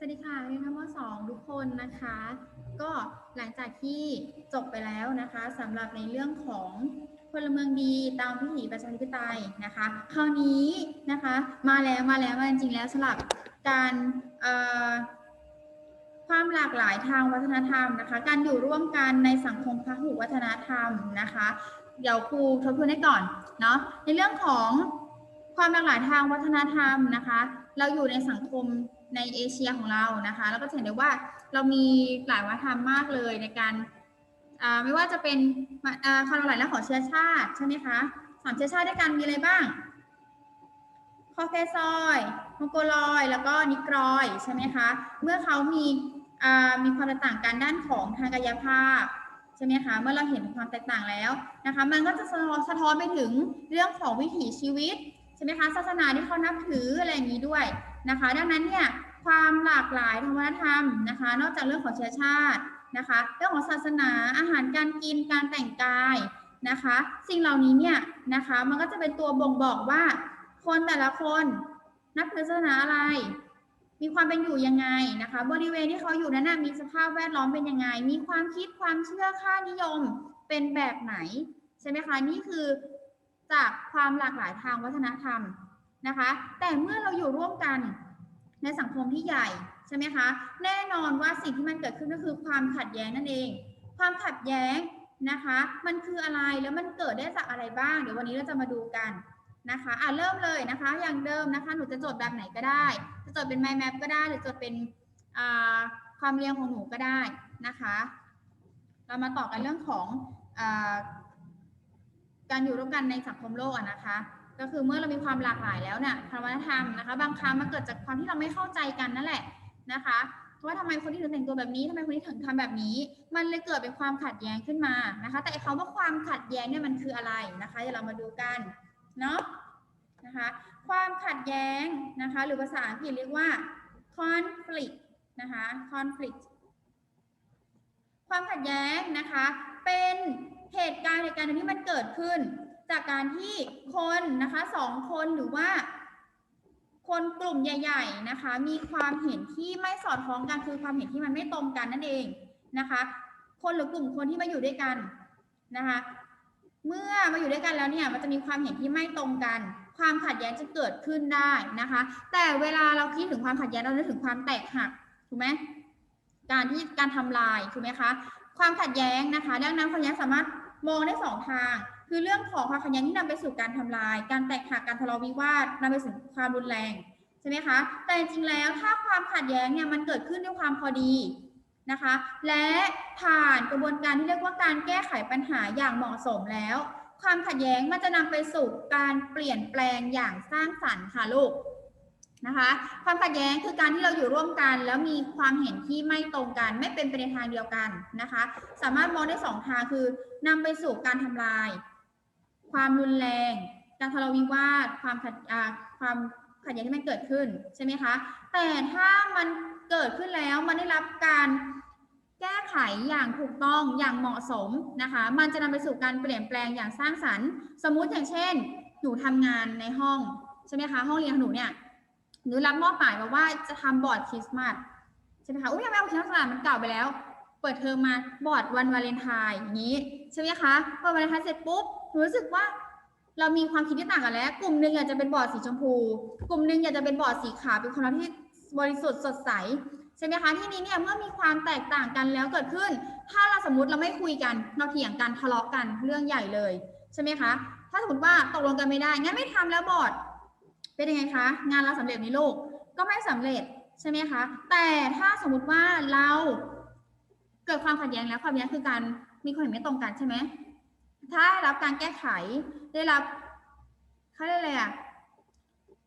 สวัสดีค่ะเรียนทั้งมสองทุกคนนะคะ ก็หลังจากที่จบไปแล้วนะคะสำหรับในเรื่องของพลเมืองดีตามวิถีประชาธิปไตยนะคะ คราวนี้นะคะมาแล้วมาแล้วมาจริงแล้วสำหรับการความหลากหลายทางวัฒนธรรมนะคะ การอยู่ร่วมกันในสังคมพหุวัฒนธรรมนะคะ เดี๋ยวครูทบทวนให้ก่อนเนาะในเรื่องของความหลากหลายทางวัฒนธรรมนะคะ เราอยู่ในสังคม ในเอเชียของเรานะคะ แล้วก็จะเห็นได้ว่าเรามีหลายวัฒนธรรมมากเลยในการไม่ว่าจะเป็นความหลากหลายของเชื้อชาติใช่ไหมคะสามเชื้อชาติด้วยกันมีอะไรบ้าง คอเคซอยมองโกลอย แล้วก็นิกรอยใช่ไหมคะ เมื่อเขามีมีความแตกต่างกันด้านของทางกายภาพใช่ไหมคะเมื่อเราเห็นความแตกต่างแล้วนะคะมันก็จะสะท้อนสะท้อนไปถึงเรื่องของวิถีชีวิตใช่ไหมคะศาสนาที่เขานับถืออะไรอย่างนี้ด้วยนะคะ ดังนั้นเนี่ย ความหลากหลายทางวัฒนธรรมนะคะ นอกจากเรื่องของเชื้อชาตินะคะ เรื่องของศาสนาอาหารการกินการแต่งกายนะคะ สิ่งเหล่านี้เนี่ยนะคะมันก็จะเป็นตัวบ่งบอกว่า คนแต่ละคนนับถือศาสนาอะไร มีความเป็นอยู่ยังไงนะคะ บริเวณที่เขาอยู่นั้นนะมีสภาพแวดล้อมเป็นยังไง มีความคิดความเชื่อค่านิยมเป็นแบบไหนใช่ไหมคะนี่คือจากความหลากหลายทางวัฒนธรรมนะคะ แต่เมื่อเราอยู่ร่วมกัน ในสังคมที่ใหญ่ใช่ไหมคะ แน่นอนว่าสิ่งที่มันเกิดขึ้นก็คือความขัดแย้งนั่นเอง ความขัดแย้งนะคะ มันคืออะไรแล้วมันเกิดได้จากอะไรบ้าง เดี๋ยววันนี้เราจะมาดูกันนะคะอะเริ่มเลยนะคะ อย่างเดิมนะคะ หนูจะจดแบบไหนก็ได้ จะจดเป็น mind map ก็ได้ หรือจดเป็นความเรียงของหนูก็ได้นะคะ เรามาต่อกันเรื่องของอการอยู่ร่วมกันในสังคมโลกนะคะ ก็คือเมื่อเรามีความหลากหลายแล้วเนี่ยทางวัฒนธรรมนะคะ บางครั้งมันเกิดจากความที่เราไม่เข้าใจกันนั่นแหละนะคะว่าทำไมคนที่ถึงแต่งตัวแบบนี้ทำไมคนที่ถึงทำแบบนี้ มันเลยเกิดเป็นความขัดแย้งขึ้นมานะคะ แต่คำว่าความขัดแย้งเนี่ยมันคืออะไรนะคะเดี๋ยวเรามาดูกันเนาะนะคะความขัดแย้งนะคะ หรือภาษาอังกฤษเรียกว่า conflict นะคะ conflict ความขัดแย้งนะคะ เป็นเหตุการณ์เหตุการณ์หนึ่งที่มันเกิดขึ้น จากการที่คนนะคะสองคนหรือว่า คนกลุ่มใหญ่ ๆนะคะ มีความเห็นที่ไม่สอดคล้องกันคือความเห็นที่มันไม่ตรงกันนั่นเองนะคะ คนหรือกลุ่มคนที่มาอยู่ด้วยกันนะคะ เมื่อมาอยู่ด้วยกันแล้วเนี่ยมันจะมีความเห็นที่ไม่ตรงกัน ความขัดแย้งจะเกิดขึ้นได้นะคะ แต่เวลาเราคิดถึงความขัดแย้งเรานึกถึงความแตกหักถูกไหมการที่การทำลายถูกไหมคะ ความขัดแย้งนะคะ ดังนั้นความขัดแย้งสามารถมองได้สองทาง คือเรื่องของความขัดแย้งที่นำไปสู่การทำลาย การแตกหักการทะเลาะวิวาทนำไปสู่ความรุนแรงใช่ไหมคะ แต่จริงๆแล้วถ้าความขัดแย้งเนี่ยมันเกิดขึ้นด้วยความพอดีนะคะ และผ่านกระบวนการที่เรียกว่าการแก้ไขปัญหาอย่างเหมาะสมแล้ว ความขัดแย้งมันจะนำไปสู่การเปลี่ยนแปลงอย่างสร้างสรรค์ค่ะลูกนะคะความขัดแย้งคือการที่เราอยู่ร่วมกัน แล้วมีความเห็นที่ไม่ตรงกัน ไม่เป็นไปในทางเดียวกันนะคะ สามารถมองได้สองทางคือนำไปสู่การทำลาย ความรุนแรง การทะเลาะวิวาท ความขัดความขัดแย้งที่มันเกิดขึ้นใช่ไหมคะ แต่ถ้ามันเกิดขึ้นแล้วมันได้รับการแก้ไขอย่างถูกต้องอย่างเหมาะสมนะคะ มันจะนำไปสู่การเปลี่ยนแปลงอย่างสร้างสรรค์ สมมุติอย่างเช่น หนูทำงานในห้องใช่ไหมคะ ห้องเรียนของหนูเนี่ย หนูรับมอบหมายมาว่าจะทำบอร์ดคริสต์มาสใช่ไหมคะ อุ้ยยังไม่เอาคริสต์มาสมันเก่าไปแล้ว เปิดเทอมมาบอร์ดวันวาเลนไทน์อย่างนี้ใช่ไหมคะ พอวาเลนไทน์เสร็จปุ๊บ หนูรู้สึกว่าเรามีความคิดที่ต่างกันแล้ว กลุ่มหนึ่งอยากจะเป็นบอร์ดสีชมพู กลุ่มหนึ่งอยากจะเป็นบอร์ดสีขาวเป็นความรักที่บริสุทธิ์สดใสใช่ไหมคะที่นี้เนี่ยเมื่อมีความแตกต่างกันแล้วเกิดขึ้น ถ้าเราสมมติเราไม่คุยกันเราเถียงกันทะเลาะกันเรื่องใหญ่เลยใช่ไหมคะ ถ้าสมมติว่าตกลงกันไม่ได้งั้นไม่ทำแล้วบอร์ดเป็นยังไงคะ งานเราสำเร็จไหมลูกก็ไม่สำเร็จใช่ไหมคะ แต่ถ้าสมมติว่าเราเกิดความขัดแย้งแล้วความขัดแย้งคือการมีความเห็นไม่ตรงกันใช่ไหม ถ้ารับการแก้ไขได้รับเขาเรียกอะไรอะ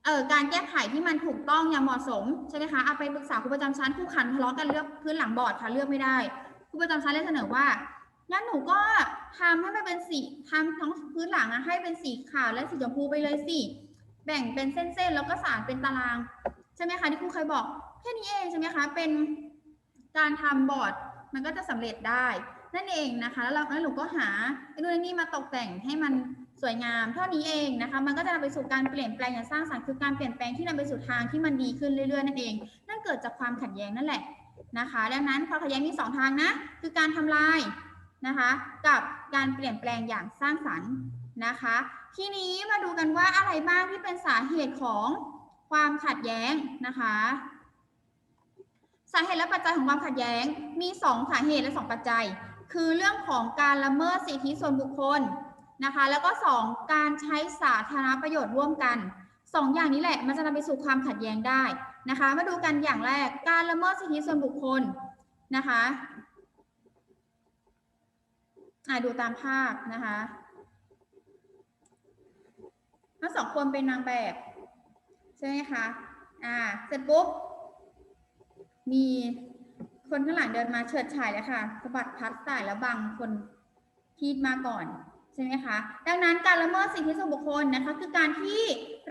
เออการแก้ไขที่มันถูกต้องอย่างเหมาะสมใช่ไหมคะเอาไปปรึกษาครูประจำชั้นครูขันทะเลาะกันเลือกพื้นหลังบอร์ดค่ะเลือกไม่ได้ครูประจำชั้นเลยเสนอว่างั้นหนูก็ทำให้มันเป็นสีทำทั้งพื้นหลังอะให้เป็นสีขาวและสีชมพูไปเลยสิแบ่งเป็นเส้นๆแล้วก็สานเป็นตารางใช่ไหมคะที่ครูเคยบอกแค่นี้เองใช่ไหมคะเป็นการทำบอร์ดมันก็จะสำเร็จได้ นั่นเองนะคะแล้วเราแล้วหนูก็หาไอ้นู่นไอ้นี่มาตกแต่งให้มันสวยงามเท่านี้เองนะคะ มันก็จะนำไปสู่การเปลี่ยนแปลงอย่างสร้างสรรค์คือการเปลี่ยนแปลงที่นำไปสู่ทางที่มันดีขึ้นเรื่อยๆนั่นเอง นั่นเกิดจากความขัดแย้งนั่นแหละนะคะ ดังนั้นความขัดแย้งมีสองทางนะ คือการทำลายนะคะ กับการเปลี่ยนแปลงอย่างสร้างสรรค์นะคะ ทีนี้มาดูกันว่าอะไรบ้างที่เป็นสาเหตุของความขัดแย้งนะคะ สาเหตุและปัจจัยของความขัดแย้งมี 2 สาเหตุและ 2 ปัจจัย คือเรื่องของการละเมิดสิทธิส่วนบุคคลนะคะ แล้วก็ 2 การใช้สาธารณประโยชน์ร่วมกัน 2 อย่างนี้แหละ มันจะนำไปสู่ความขัดแย้งได้นะคะ มาดูกันอย่างแรก การละเมิดสิทธิส่วนบุคคลนะคะอ่าดูตามภาพนะคะทั้งสองคนเป็นนางแบบใช่ไหมคะ อ่า เสร็จปุ๊บ มี คนข้างหลังเดินมาเฉิดฉายแล้วค่ะสะบัดพัดสายแล้วบังคนที่มาก่อนใช่ไหมคะ ดังนั้นการละเมิดสิทธิส่วนบุคคลนะคะ คือการที่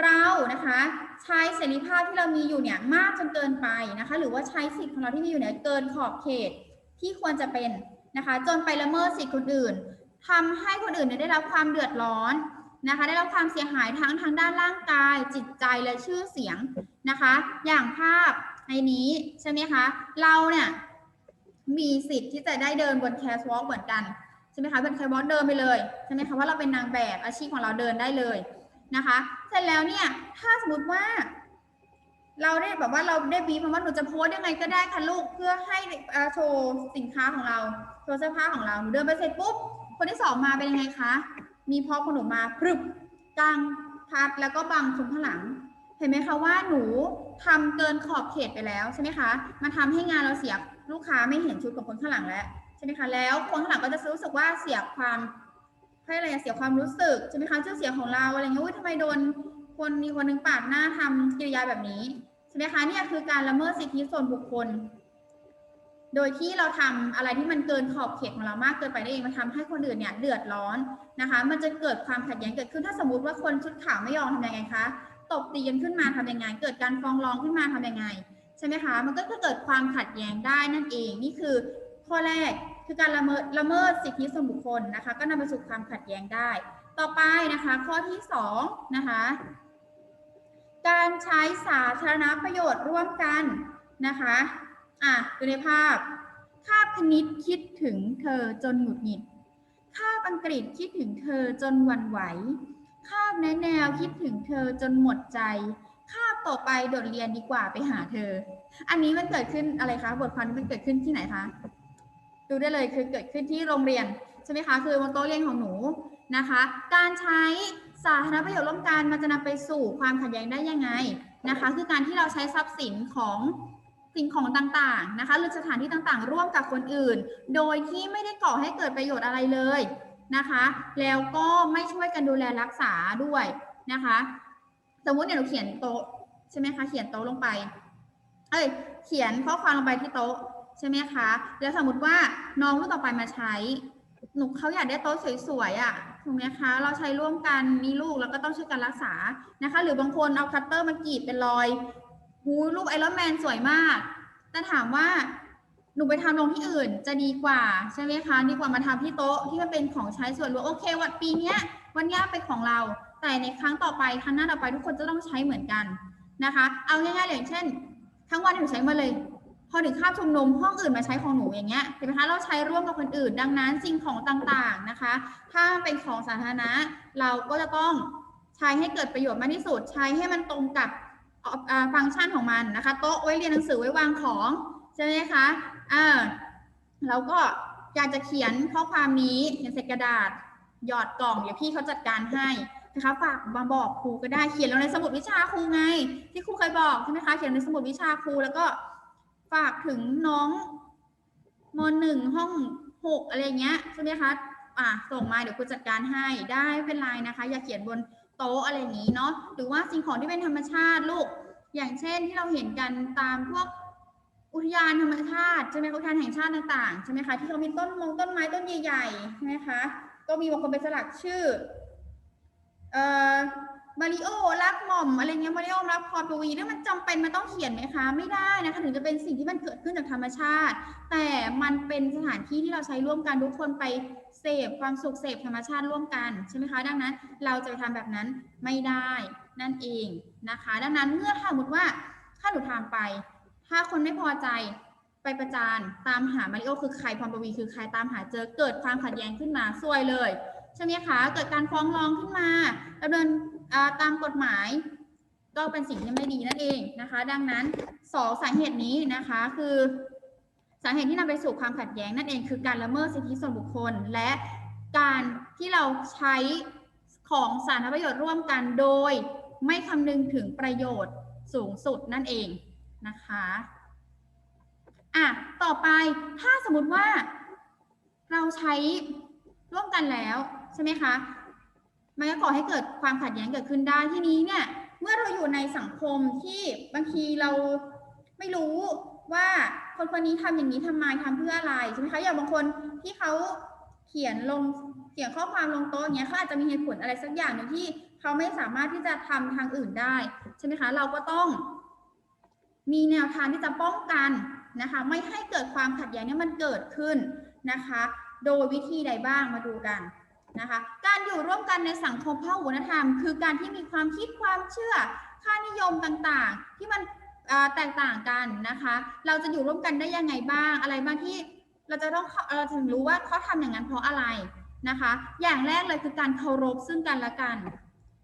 เรานะคะ ใช้เสรีภาพที่เรามีอยู่เนี่ยมากจนเกินไปนะคะ หรือว่าใช้สิทธิของเราที่มีอยู่เนี่ยเกินขอบเขตที่ควรจะเป็นนะคะ จนไปละเมิดสิทธิคนอื่นทำให้คนอื่นเนี่ยได้รับความเดือดร้อนนะคะ ได้รับความเสียหายทั้งทางด้านร่างกาย จิตใจและชื่อเสียงนะคะ อย่างภาพในนี้ใช่ไหมคะ เราเนี่ย มีสิทธิ์ที่จะได้เดินบนแคสวอล์กเหมือนกันใช่ไหมคะบนแคสวอล์กเดินไปเลยใช่ไหมคะว่าเราเป็นนางแบบอาชีพของเราเดินได้เลยนะคะเสร็จแล้วเนี่ยถ้าสมมติว่า เราได้แบบว่าเราได้บีบมาว่าหนูจะโพสต์ยังไงก็ได้ค่ะลูกเพื่อให้โชว์สินค้าของเราโชว์เสื้อผ้าของเราหนูเดินไปเสร็จปุ๊บคนที่สองมาเป็นยังไงคะมีพอคนหนูมาพรึบกลางพัดแล้วก็บังคนข้างหลัง เห็นไหมคะว่าหนูทำเกินขอบเขตไปแล้วใช่ไหมคะมันทำให้งานเราเสีย ลูกค้าไม่เห็นชุดของคนข้างหลังแล้วใช่ไหมคะแล้วคนข้างหลังก็จะรู้สึกว่าเสียความให้อะไรเสียความรู้สึกใช่ไหมคะชื่อเสียงของเราอะไรเงี้ยอุ้ยทำไมโดนคนมีคนหนึ่งปาดหน้าทำกิริยาแบบนี้ใช่ไหมคะเนี่ยคือการละเมิดสิทธิส่วนบุคคล โดยที่เราทำอะไรที่มันเกินขอบเขตของเรามากเกินไปได้เองมันทำให้คนอื่นเนี่ยเดือดร้อนนะคะ มันจะเกิดความขัดแย้งเกิดขึ้นถ้าสมมติว่าคนชุดขาวไม่ยอมทำยังไงคะตบตีกันขึ้นมาทำยังไง เกิดการฟ้องร้องขึ้นมาทำยังไง ใช่ไหมคะมันก็จะเกิดความขัดแย้งได้นั่นเองนี่คือข้อแรกคือการละเมิดละเมิดสิทธิส่วนบุคคลนะคะ ก็นำไปสู่ความขัดแย้งได้ ต่อไปนะคะ ข้อที่สองนะคะการใช้สาธารณประโยชน์ร่วมกันนะคะอะดูในภาพคาบคณิตคิดถึงเธอจนหงุดหงิดคาบอังกฤษคิดถึงเธอจนวันไหวคาบแนแนวคิดถึงเธอจนหมดใจ คาบต่อไปโดดเรียนดีกว่าไปหาเธอ อันนี้มันเกิดขึ้นอะไรคะ บทความนี้มันเกิดขึ้นที่ไหนคะ ดูได้เลยคือเกิดขึ้นที่โรงเรียนใช่ไหมคะ คือบนโต๊ะเรียนของหนูนะคะ การใช้สาธารณประโยชน์ร่วมกันมันจะนำไปสู่ความขัดแย้งได้ยังไงนะคะ คือการที่เราใช้ทรัพย์สินของสิ่งของต่างๆนะคะ หรือสถานที่ต่างๆ ร่วมกับคนอื่น โดยที่ไม่ได้ก่อให้เกิดประโยชน์อะไรเลยนะคะ แล้วก็ไม่ช่วยกันดูแลรักษาด้วยนะคะ สมมติเนี่ยหนูเขียนโต๊ะใช่ไหมคะเขียนโต๊ะลงไป เอ้ย เขียนข้อความลงไปที่โต๊ะใช่ไหมคะ แล้วสมมติว่าน้องรุ่นต่อไปมาใช้ หนูเขาอยากได้โต๊ะสวยๆอะถูกไหมคะ เราใช้ร่วมกันมีลูกแล้วก็ต้องช่วยกันรักษานะคะ หรือบางคนเอาคัตเตอร์มากรีดเป็นรอยหูรูปไอรอนแมนสวยมาก แต่ถามว่าหนูไปทำลงที่อื่นจะดีกว่าใช่ไหมคะ ดีกว่ามาทำที่โต๊ะที่มันเป็นของใช้ส่วนรวมโอเค วันปีเนี้ยวันนี้เป็นของเรา แต่ในครั้งต่อไปครั้งหน้าต่อไปทุกคนจะต้องใช้เหมือนกันนะคะ เอาง่ายๆอย่างเช่น ทั้งวันหนูใช้มาเลย พอถึงคาบชมนมห้องอื่นมาใช้ของหนูอย่างเงี้ยเห็นไหมคะเราใช้ร่วมกับคนอื่น ดังนั้นสิ่งของต่างๆนะคะ ถ้าเป็นของสาธารณะ เราก็จะต้องใช้ให้เกิดประโยชน์มากที่สุด ใช้ให้มันตรงกับฟังก์ชันของมันนะคะโต๊ะไว้เรียนหนังสือไว้วางของใช่ไหมคะอ่าเราก็อยากจะเขียนข้อความนี้เขียนใส่กระดาษ หยอดกล่องเดี๋ยวพี่เขาจัดการให้ นะคะฝากมาบอกครูก็ได้เขียนลงในสมุดวิชาครูไง ที่ครูเคยบอกใช่ไหมคะเขียนในสมุดวิชาครูแล้วก็ฝากถึงน้องมหนึ่งห้องหกอะไรเงี้ยใช่ไหมคะอะส่งมาเดี๋ยวครูจัดการให้ได้ไม่เป็นไรนะคะ อย่าเขียนบนโต๊ะอะไรอย่างนี้เนาะหรือว่าสิ่งของที่เป็นธรรมชาติลูก อย่างเช่นที่เราเห็นกันตามพวกอุทยานธรรมชาติใช่ไหมอุทยานแห่งชาติต่างๆใช่ไหมคะที่เขามีต้นมงต้นไม้ต้นใหญ่ๆใช่ไหมคะก็มีบางคนไปสลักชื่อ เอ่อมาริโอรักหม่อมอะไรเงี้ยมาริโอรักพรปวีนี่มันจำเป็นมันต้องเขียนไหมคะไม่ได้นะคะถึงจะเป็นสิ่งที่มันเกิดขึ้นจากธรรมชาติ แต่มันเป็นสถานที่ที่เราใช้ร่วมกันทุกคนไปเสพความสุขเสพธรรมชาติร่วมกันใช่ไหมคะดังนั้น เราจะไปทำแบบนั้นไม่ได้นั่นเองนะคะ ดังนั้นเมื่อถ้าสมมติว่าถ้าหนูทำไปถถ้าคนไม่พอใจไปประจานตามหามาริโอคือใครพรปวีคือใครตามหาเจอเกิดความขัดแย้งขึ้นมาซวยเลย ใช่ไหมคะ เกิดการฟ้องร้องขึ้นมาดำเนินตามกฎหมาย ก็เป็นสิ่งที่ไม่ดีนั่นเองนะคะ ดังนั้นสองสาเหตุนี้นะคะคือสาเหตุที่นำไปสู่ความขัดแย้งนั่นเองคือการละเมิดสิทธิส่วนบุคคล และการที่เราใช้ของสาธารณประโยชน์ร่วมกันโดยไม่คำนึงถึงประโยชน์สูงสุดนั่นเองนะคะอะต่อไปถ้าสมมติว่าเราใช้ร่วมกันแล้ว ใช่ไหมคะ มันก็ก่อให้เกิดความขัดแย้งเกิดขึ้นได้ที่นี้เนี่ย เมื่อเราอยู่ในสังคมที่บางทีเราไม่รู้ว่าคนคนนี้ทำอย่างนี้ทำไมทำเพื่ออะไรใช่ไหมคะอย่างบางคนที่เขาเขียนลงเขียนข้อความลงโต๊ะอย่างเงี้ยเขาอาจจะมีเหตุผลอะไรสักอย่างหนึ่งที่เขาไม่สามารถที่จะทำทางอื่นได้ใช่ไหมคะ เราก็ต้อง มีแนวทางที่จะป้องกันนะคะ ไม่ให้เกิดความขัดแย้งเนี้มันเกิดขึ้นนะคะ โดยวิธีใดบ้างมาดูกัน นะคะ การอยู่ร่วมกันในสังคมพหุวัฒนธรรม คือการที่มีความคิดความเชื่อ ค่านิยมต่างๆ ที่มันแตกต่างกันนะคะ เราจะอยู่ร่วมกันได้ยังไงบ้าง อะไรบ้างที่เราจะต้องเราถึงรู้ว่าเขาทำอย่างนั้นเพราะอะไรนะคะ อย่างแรกเลยคือการเคารพซึ่งกันและกัน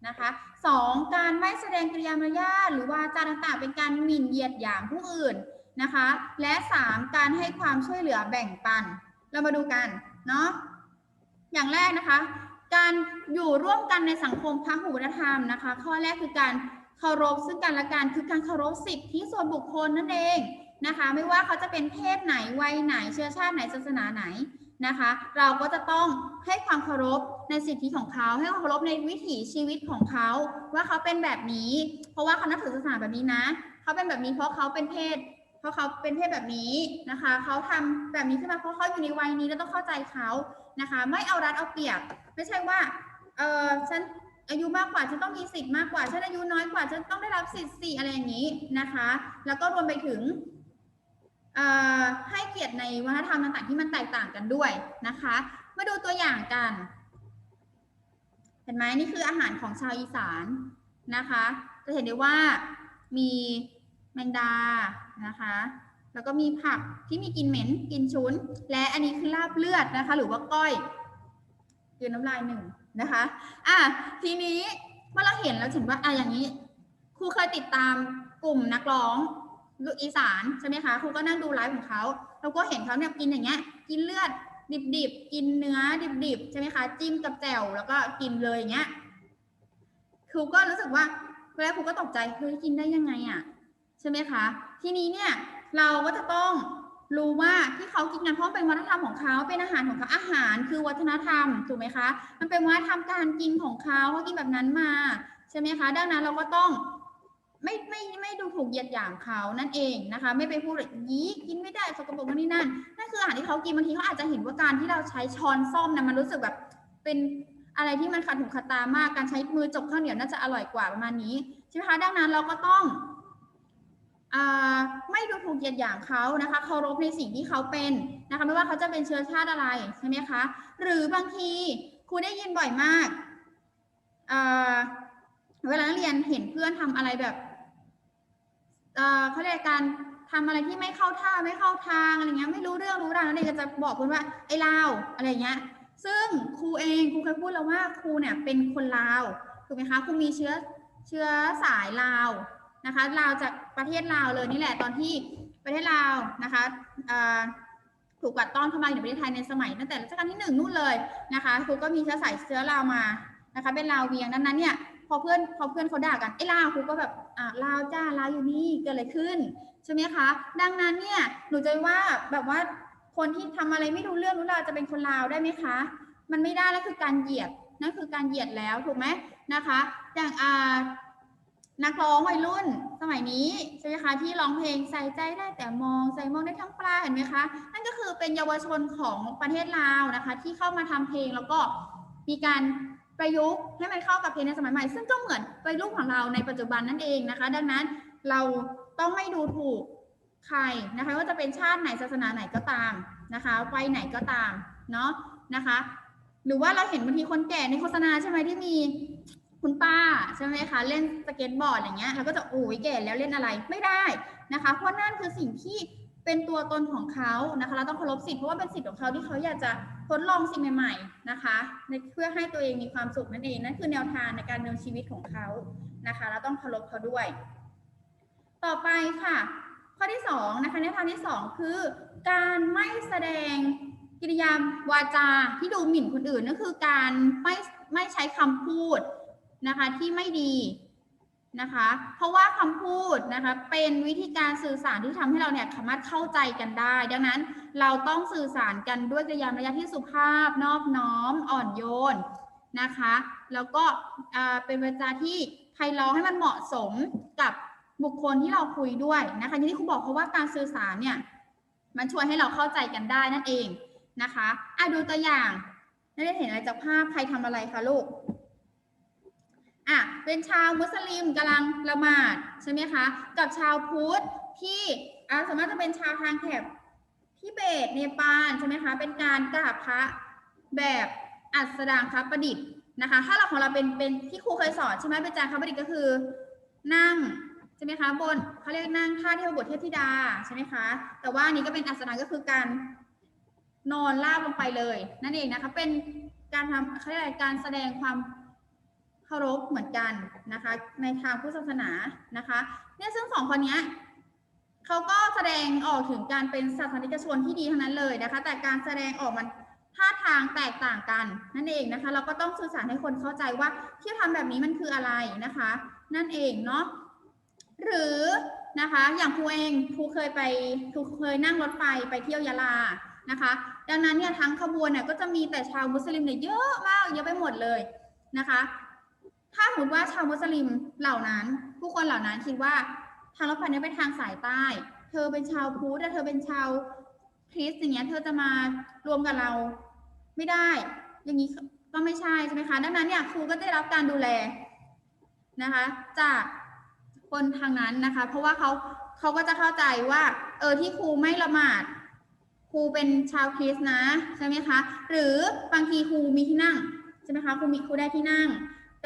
นะคะสองการไม่แสดงกิริยามารยาทหรือว่าจาต่างๆเป็นการหมิ่นเหยียดหยามผู้อื่นนะคะ และสามการให้ความช่วยเหลือแบ่งปัน เรามาดูกันเนาะ อย่างแรกนะคะ การอยู่ร่วมกันในสังคมพหุวัฒนธรรมนะคะ ข้อแรกคือการเคารพซึ่งกันและกันคือการเคารพสิทธิส่วนบุคคลนั่นเองนะคะ ไม่ว่าเขาจะเป็นเพศไหนวัยไหนเชื้อชาติไหนศาสนาไหนนะคะ เราก็จะต้องให้ความเคารพในสิทธิของเขา ให้ความเคารพในวิถีชีวิตของเขา ว่าเขาเป็นแบบนี้ เพราะว่าเขานับถือศาสนาแบบนี้นะ เขาเป็นแบบนี้เพราะเขาเป็นเพศ เพราะเขาเป็นเพศแบบนี้นะคะ เขาทำแบบนี้ขึ้นมาเพราะเขาอยู่ในวัยนี้แล้วต้องเข้าใจเขา นะคะ ไม่เอารัดเอาเปรียบ ไม่ใช่ว่าเออฉันอายุมากกว่าฉันต้องมีสิทธิ์มากกว่าฉันอายุน้อยกว่าฉันต้องได้รับสิทธิ์สิอะไรอย่างนี้นะคะ แล้วก็รวมไปถึงให้เกียรติในวัฒนธรรมต่างๆที่มันแตกต่างกันด้วยนะคะ มาดูตัวอย่างกัน เห็นไหมนี่คืออาหารของชาวอีสานนะคะ จะเห็นได้ว่ามีแมงดานะคะ แล้วก็มีผักที่มีกลิ่นเหม็นกลิ่นฉุน และอันนี้คือลาบเลือดนะคะ หรือว่าก้อยกลืนน้ำลายหนึ่งนะคะอะทีนี้เมื่อเราเห็นเราเห็นว่าอะอย่างนี้ครูเคยติดตามกลุ่มนักร้องลูกอีสานใช่ไหมคะครูก็นั่งดูไลฟ์ของเขาเราก็เห็นเขาเนี่ยกินอย่างเงี้ย กินเลือดดิบๆ กินเนื้อดิบๆ ใช่ไหมคะ จิ้มกับแจ่วแล้วก็กินเลยอย่างเงี้ยครูก็รู้สึกว่าเวลาครูก็ตกใจเฮ้ยกินได้ยังไงอะ ใช่ไหมคะ ทีนี้เนี่ย เราก็จะต้องรู้ว่าที่เขากินกันเพราะเป็นวัฒนธรรมของเขาเป็นอาหารของเขาอาหารคือวัฒนธรรมถูกไหมคะ มันเป็นวัฒนธรรมการกินของเขาเขากินแบบนั้นมาใช่ไหมคะ ดังนั้นเราก็ต้องไม่ไม่ไม่ดูถูกเหยียดหยามเขานั่นเองนะคะ ไม่ไปพูดแบบยี้กินไม่ได้สกปรกนั่นนี่นั่นนั่นคืออาหารที่เขากินบางทีเขาอาจจะเห็นว่าการที่เราใช้ช้อนส้อมนะมันรู้สึกแบบเป็นอะไรที่มันขัดหูขัดตามากการใช้มือจกข้าวเหนียวน่าจะอร่อยกว่าประมาณนี้ใช่ไหมคะดังนั้นเราก็ต้อง ไม่ดูถูกเหยียดหยามเขานะคะเคารพในสิ่งที่เขาเป็นนะคะไม่ว่าเขาจะเป็นเชื้อชาติอะไรใช่ไหมคะหรือบางทีครูได้ยินบ่อยมากเวลานักเรียนเห็นเพื่อนทำอะไรแบบเเขาเรียกการทำอะไรที่ไม่เข้าท่าไม่เข้าทางอะไรเงี้ยไม่รู้เรื่องรู้ราวนักเรียนก็จะบอกเพื่อนว่าไอ้ลาวอะไรเงี้ยซึ่งครูเองครูเคยพูดแล้วว่าครูเนี่ยเป็นคนลาวถูกไหมคะครูมีเชื้อเชื้อสายลาว นะคะลาวจากประเทศลาวเลยนี่แหละตอนที่ประเทศลาวนะคะถูกกัดต้อนเข้ามาอยู่ในประเทศไทยในสมัยตั้งแต่รัชกาลที่หนึ่งนู่นเลยนะคะครูก็มีเชื้อสายเชื้อลาวมานะคะ เป็นลาวเวียงดังนั้นเนี่ยพอเพื่อนพอเพื่อนเขาด่ากันไอ้ลาวครูก็แบบอ่าลาวจ้าลาวอยู่นี่เกิดอะไรขึ้นใช่ไหมคะ ดังนั้นเนี่ยหนูจะว่าแบบว่าคนที่ทำอะไรไม่รู้เรื่องรู้ราวจะเป็นคนลาวได้ไหมคะ มันไม่ได้แล้วคือการเหยียดนั่นคือการเหยียดแล้วถูกไหมนะคะ อย่างอ่า นักร้องวัยรุ่นสมัยนี้ใช่ไหมคะที่ร้องเพลงใส่ใจได้แต่มองใส่มองได้ทั้งปลาเห็นไหมคะนั่นก็คือเป็นเยาวชนของประเทศลาวนะคะ ที่เข้ามาทำเพลงแล้วก็มีการประยุกต์ให้มันเข้ากับเพลงในสมัยใหม่ ซึ่งก็เหมือนวัยรุ่นของเราในปัจจุบันนั่นเองนะคะ ดังนั้นเราต้องไม่ดูถูกใครนะคะ ว่าจะเป็นชาติไหนศาสนาไหนก็ตามนะคะวัยไหนก็ตามเนาะนะคะ หรือว่าเราเห็นบางทีคนแก่ในโฆษณาใช่ไหมที่มี คุณป้าใช่ไหมคะเล่นสเก็ตบอร์ดอย่างเงี้ยเราก็จะโอ้ยแก่แล้วเล่นอะไรไม่ได้นะคะ เพราะนั่นคือสิ่งที่เป็นตัวตนของเขานะคะ เราต้องเคารพสิทธิ์เพราะว่าเป็นสิทธิ์ของเขาที่เขาอยากจะทดลองสิ่งใหม่ ๆนะคะเพื่อให้ตัวเองมีความสุขนั่นเองนั่นคือแนวทางในการดำเนินชีวิตของเขานะคะ เราต้องเคารพเขาด้วย ต่อไปค่ะ ข้อที่สองนะคะแนวทางที่สองคือ การไม่แสดงกิริยาวาจาที่ดูหมิ่นคนอื่นนั่นคือการไม่ไม่ใช้คำพูด นะคะที่ไม่ดีนะคะ เพราะว่าคำพูดนะคะเป็นวิธีการสื่อสารที่ทำให้เราเนี่ยสามารถเข้าใจกันได้ ดังนั้นเราต้องสื่อสารกันด้วยกริยามารยาที่สุภาพนอบน้อมอ่อนโยนนะคะ แล้วก็เป็นวาจาที่ไพเราะให้มันเหมาะสมกับบุคคลที่เราคุยด้วยนะคะอย่างที่ครูบอกเพราะว่าการสื่อสารเนี่ยมันช่วยให้เราเข้าใจกันได้นั่นเองนะคะอะดูตัวอย่างนักเรียนเห็นอะไรจากภาพใครทำอะไรคะลูก อะเป็นชาวมุสลิมกำลังละหมาดใช่ไหมคะ กับชาวพุทธที่อะสามารถจะเป็นชาวทางแถบทิเบตเนปาลใช่ไหมคะ เป็นการกราบพระแบบอัสดางคประดิษฐ์นะคะ ถ้าเราของเราเป็นเป็นที่ครูเคยสอนใช่ไหมเป็นจางคประดิษฐ์ก็คือ นั่งใช่ไหมคะบนเขาเรียกนั่งท่าเทวบทเทพธิดาใช่ไหมคะแต่ว่านี้ก็เป็นอัสดางก็คือการนอนราบลงไปเลย นั่นเองนะคะเป็นการทำเขาเรียกอะไรการแสดงความ เคารพเหมือนกันนะคะ ในทางพุทธศาสนานะคะเนี่ยซึ่งสองคนนี้เขาก็แสดงออกถึงการเป็นศาสนิกชนที่ดีทั้งนั้นเลยนะคะ แต่การแสดงออกมันท่าทางแตกต่างกันนั่นเองนะคะ เราก็ต้องสื่อสารให้คนเข้าใจว่าที่ทำแบบนี้มันคืออะไรนะคะ นั่นเองเนาะหรือนะคะอย่างครูเองครูเคยไปครูเคยนั่งรถไฟไปเที่ยวยะลานะคะ ดังนั้นเนี่ยทั้งขบวนเนี่ยก็จะมีแต่ชาวมุสลิมเนี่ยเยอะมากเยอะไปหมดเลยนะคะ ถ้าสมมติว่าชาวมุสลิมเหล่านั้น ผู้คนเหล่านั้นคิดว่าทางรถไฟนี้เป็นทางสายใต้ เธอเป็นชาวพุทธแต่เธอเป็นชาวคริสต์อย่างเงี้ย เธอจะมารวมกับเราไม่ได้ อย่างนี้ก็ไม่ใช่ใช่ไหมคะ ดังนั้นเนี่ยครูก็ได้รับการดูแลนะคะ จากคนทางนั้นนะคะ เพราะว่าเขาเขาก็จะเข้าใจว่า เออที่ครูไม่ละหมาดครูเป็นชาวคริสต์นะใช่ไหมคะ หรือบางทีครูมีที่นั่งใช่ไหมคะครูมีครูได้ที่นั่ง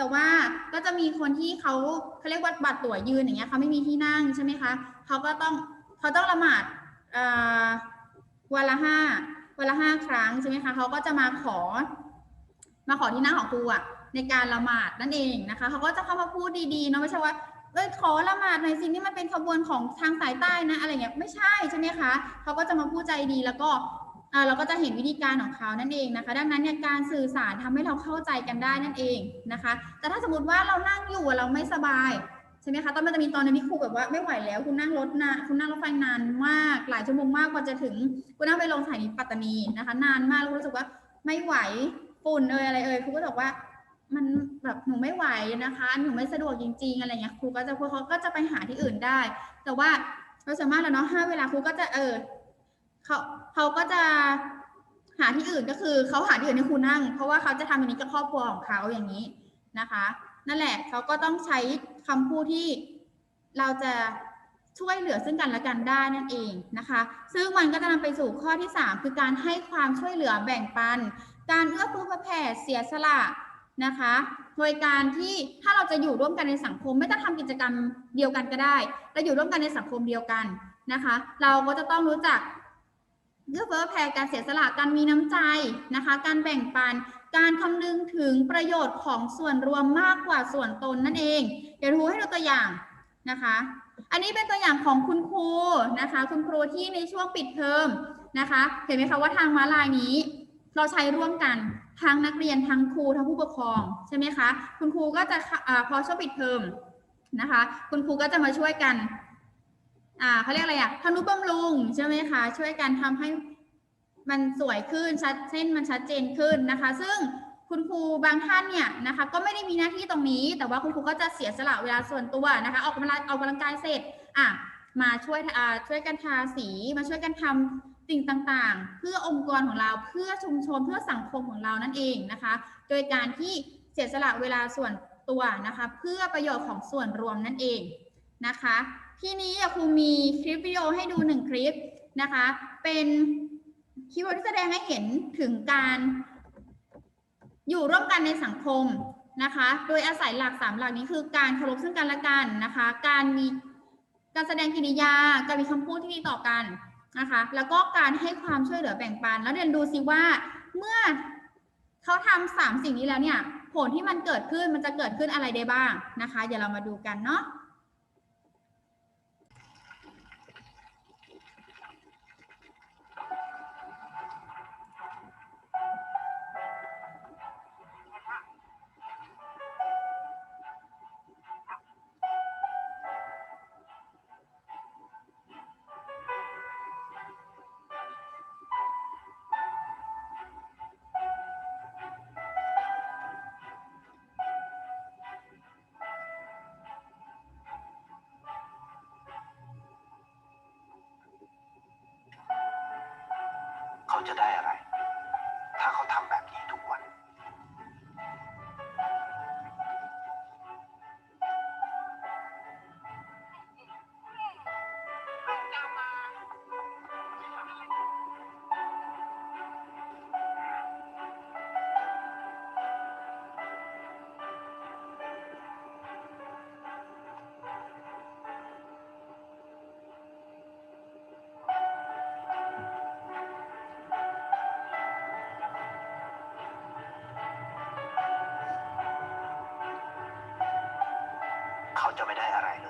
แต่ว่าก็จะมีคนที่เขาเขาเรียกว่าบัตรตั๋วยืนอย่างเงี้ยเขาไม่มีที่นั่งใช่ไหมคะเขาก็ต้องเขาต้องละหมาดวันละห้าวันละห้าครั้งใช่ไหมคะเขาก็จะมาขอ มาขอที่นั่งของครูอะในการละหมาดนั่นเองนะคะเขาก็จะเข้ามาพูดดีๆเนาะไม่ใช่ว่าเอ้ยขอละหมาดหน่อยสินี่มันเป็นขบวนของทางสายใต้นะอะไรเงี้ยไม่ใช่ใช่ไหมคะเขาก็จะมาพูดใจดีแล้วก็ เราก็จะเห็นวิธีการของเขานั่นเองนะคะ ดังนั้นเนี่ยการสื่อสารทำให้เราเข้าใจกันได้นั่นเองนะคะ แต่ถ้าสมมติว่าเรานั่งอยู่เราไม่สบายใช่ไหมคะตอนมันจะมีตอนนึงที่ครูแบบว่าไม่ไหวแล้วคุณนั่งรถนานคุณนั่งรถไฟนานมาก หลายชั่วโมงมากกว่าจะถึงคุณนั่งไปลงสถานีปัตตานีนะคะ นานมากแล้วรู้สึกว่าไม่ไหวฝุ่นเอ่ยอะไรเอ่ยครูก็บอกว่ามันแบบหนูไม่ไหวนะคะหนูไม่สะดวกจริง ๆ อะไรเงี้ยครูก็จะครูเขาก็จะไปหาที่อื่นได้ แต่ว่าเราสามารถแล้วเนาะห้าเวลาครูก็จะเออเขา เขาก็จะหาที่อื่นก็คือเขาหาที่อื่นให้ครูนั่ง เพราะว่าเขาจะทำอย่างนี้กับครอบครัวของเขาอย่างนี้นะคะ นั่นแหละเขาก็ต้องใช้คำพูดที่เราจะช่วยเหลือซึ่งกันและกันได้นั่นเองนะคะ ซึ่งมันก็จะนำไปสู่ข้อที่ 3 คือการให้ความช่วยเหลือแบ่งปัน การเอื้อเฟื้อเผื่อแผ่เสียสละนะคะ โดยการที่ถ้าเราจะอยู่ร่วมกันในสังคม ไม่ต้องทำกิจกรรมเดียวกันก็ได้เราอยู่ร่วมกันในสังคมเดียวกันนะคะ เราก็จะต้องรู้จัก เอื้อเฟื้อแผ่การเสียสละการมีน้ำใจนะคะ การแบ่งปัน การคำนึงถึงประโยชน์ของส่วนรวมมากกว่าส่วนตนนั่นเอง เดี๋ยวครูให้ดูตัวอย่างนะคะ อันนี้เป็นตัวอย่างของคุณครูนะคะ คุณครูที่ในช่วงปิดเทอมนะคะ เห็นไหมคะว่าทางม้าลายนี้ เราใช้ร่วมกันทั้งนักเรียนทั้งครูทั้งผู้ปกครองใช่ไหมคะ คุณครูก็จะอพอช่วงปิดเทอมนะคะ คุณครูก็จะมาช่วยกัน อ่าเขาเรียกอะไรอะทนุบำรุงใช่ไหมคะ ช่วยกันทำให้มันสวยขึ้นชัดเส้นมันชัดเจนขึ้นนะคะ ซึ่งคุณครูบางท่านเนี่ยนะคะ ก็ไม่ได้มีหน้าที่ตรงนี้ แต่ว่าคุณครูก็จะเสียสละเวลาส่วนตัวนะคะ ออกกำลังออกกำลังกายเสร็จอะมาช่วยอ่าช่วยกันทาสีมาช่วยกันทำสิ่งต่างๆ เพื่อองค์กรของเราเพื่อชุมชนเพื่อสังคมของเรานั่นเองนะคะ โดยการที่เสียสละเวลาส่วนตัวนะคะ เพื่อประโยชน์ของส่วนรวมนั่นเองนะคะ ที่นี้ครูมีคลิปวิดีโอให้ดูหนึ่งคลิปนะคะ เป็นคลิปวิดีโอที่แสดงให้เห็นถึงการอยู่ร่วมกันในสังคมนะคะ โดยอาศัยหลักสามหลักนี้คือการเคารพซึ่งกันและกันนะคะ การมีการแสดงกิริยา การมีคำพูดที่ดีต่อกันนะคะ แล้วก็การให้ความช่วยเหลือแบ่งปัน แล้วเรียนดูสิว่าเมื่อเขาทำสามสิ่งนี้แล้วเนี่ย ผลที่มันเกิดขึ้นมันจะเกิดขึ้นอะไรได้บ้างนะคะ เดี๋ยวเรามาดูกันเนาะ เข จะไม่ได้อะไรเลย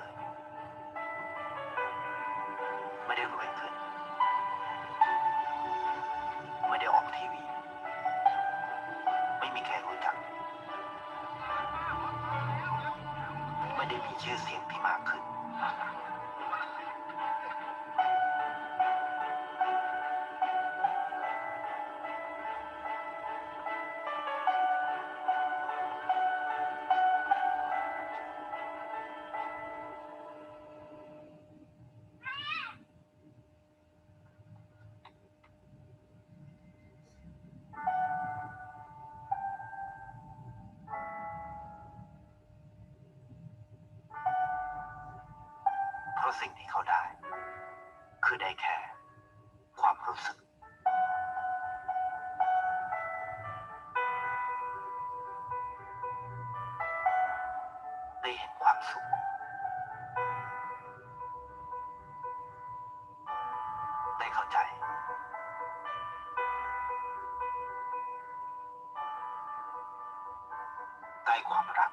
ได้ความรัก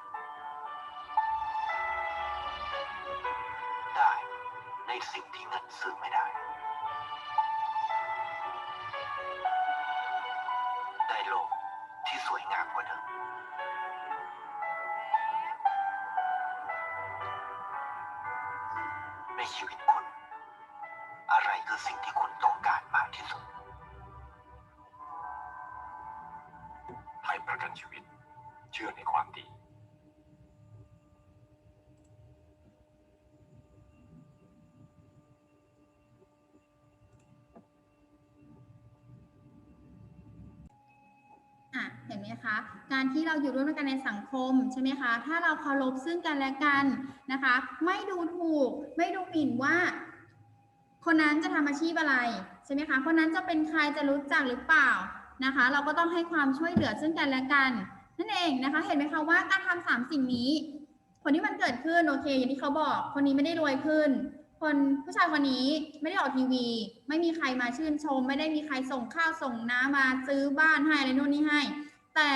ได้ในสิ่งที่เงินซื้อไม่ได้ ได้โลกที่สวยงามกว่าเดิมในชีวิตคุณ อะไรคือสิ่งที่คุณ ที่เราอยู่ร่วมกันในสังคมใช่ไหมคะ ถ้าเราเคารพซึ่งกันและกันนะคะ ไม่ดูถูก ไม่ดูหมิ่นว่า คนนั้นจะทำอาชีพอะไรใช่ไหมคะ คนนั้นจะเป็นใครจะรู้จักหรือเปล่านะคะ เราก็ต้องให้ความช่วยเหลือซึ่งกันและกัน นั่นเองนะคะ เห็นไหมคะว่าการทำสามสิ่งนี้ผลที่มันเกิดขึ้นโอเค อย่างที่เขาบอก คนนี้ไม่ได้รวยขึ้นคนผู้ชายคนนี้ไม่ได้ออกทีวี ไม่มีใครมาชื่นชม ไม่ได้มีใครส่งข้าวส่งน้ำมาซื้อบ้านให้อะไรนู่นนี่ให้ แต่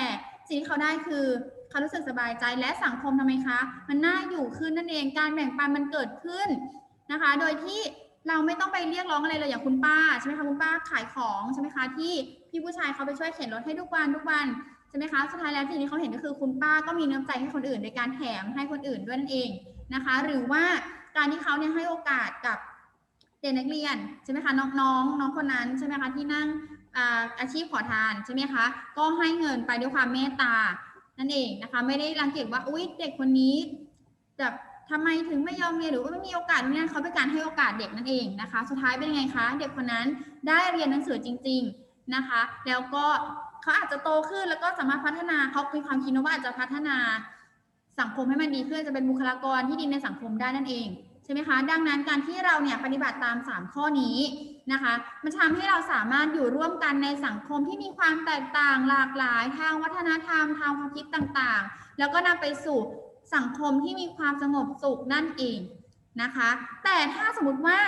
สิ่งที่เขาได้คือเขารู้สึกสบายใจและสังคมทำไมคะ มันน่าอยู่ขึ้นนั่นเองการแบ่งปันมันเกิดขึ้นนะคะ โดยที่เราไม่ต้องไปเรียกร้องอะไรเลยอย่างคุณป้าใช่ไหมคะคุณป้าขายของใช่ไหมคะที่พี่ผู้ชายเขาไปช่วยเข็นรถให้ทุกวันทุกวันใช่ไหมคะสุดท้ายแล้วสิ่งที่เขาเห็นก็คือคุณป้าก็มีน้ำใจให้คนอื่น โดยการแถมให้คนอื่นด้วยนั่นเองนะคะ หรือว่าการที่เขาเนี่ยให้โอกาสกับเด็กนักเรียนใช่ไหมคะน้องน้องน้องคนนั้นใช่ไหมคะที่นั่ง อาอาชีพขอทานใช่ไหมคะ ก็ให้เงินไปด้วยความเมตตา นั่นเองนะคะ ไม่ได้รังเกียจว่าอุ๊ยเด็กคนนี้แบบทำไมถึงไม่ยอมเรียนหรือว่าไม่มีโอกาสเนี่ยเขาเป็นการให้โอกาสเด็กนั่นเองนะคะ สุดท้ายเป็นยังไงคะ เด็กคนนั้นได้เรียนหนังสือจริง ๆนะคะ แล้วก็เขาอาจจะโตขึ้นแล้วก็สามารถพัฒนาเขามีความคิดว่าอาจจะพัฒนาสังคมให้มันดีขึ้นจะเป็นบุคลากรที่ดีในสังคมได้นั่นเองใช่ไหมคะ ดังนั้นการที่เราเนี่ยปฏิบัติตาม 3 ข้อนี้ นะคะ มันทำให้เราสามารถอยู่ร่วมกันในสังคมที่มีความแตกต่างหลากหลายทางวัฒนธรรมทางความคิดต่างๆ แล้วก็นำไปสู่สังคมที่มีความสงบสุขนั่นเองนะคะ แต่ถ้าสมมติว่า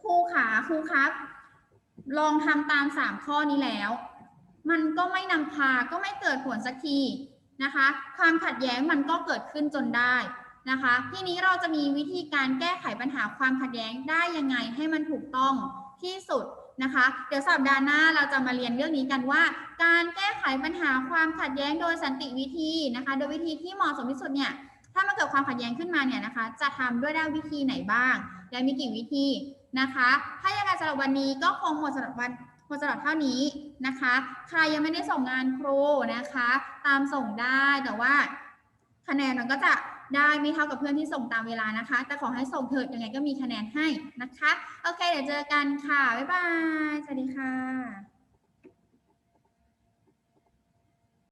ครูขาครูครับ ลองทำตาม 3 ข้อนี้แล้ว มันก็ไม่นำพาก็ไม่เกิดผลสักทีนะคะ ความขัดแย้งมันก็เกิดขึ้นจนได้ นะคะ ทีนี้เราจะมีวิธีการแก้ไขปัญหาความขัดแย้งได้ยังไงให้มันถูกต้องที่สุดนะคะ เดี๋ยวสัปดาห์หน้าเราจะมาเรียนเรื่องนี้กันว่า การแก้ไขปัญหาความขัดแย้งโดยสันติวิธีนะคะ โดยวิธีที่เหมาะสมที่สุดเนี่ยถ้ามันเกิดความขัดแย้งขึ้นมาเนี่ยนะคะ จะทำด้วยด้วิธีไหนบ้าง และมีกี่วิธีนะคะ ถ้ายังไงสำหรับวันนี้ก็คงหมดสำหรับวันหมดสำหรับเท่านี้นะคะ ใครยังไม่ได้ส่งงานครูนะคะ ตามส่งได้แต่ว่าคะแนนมันก็จะ ได้ไม่เท่ากับเพื่อนที่ส่งตามเวลานะคะ แต่ขอให้ส่งเถิดยังไงก็มีคะแนนให้นะคะ โอเค เดี๋ยวเจอกันค่ะ บ๊ายบาย สวัสดีค่ะ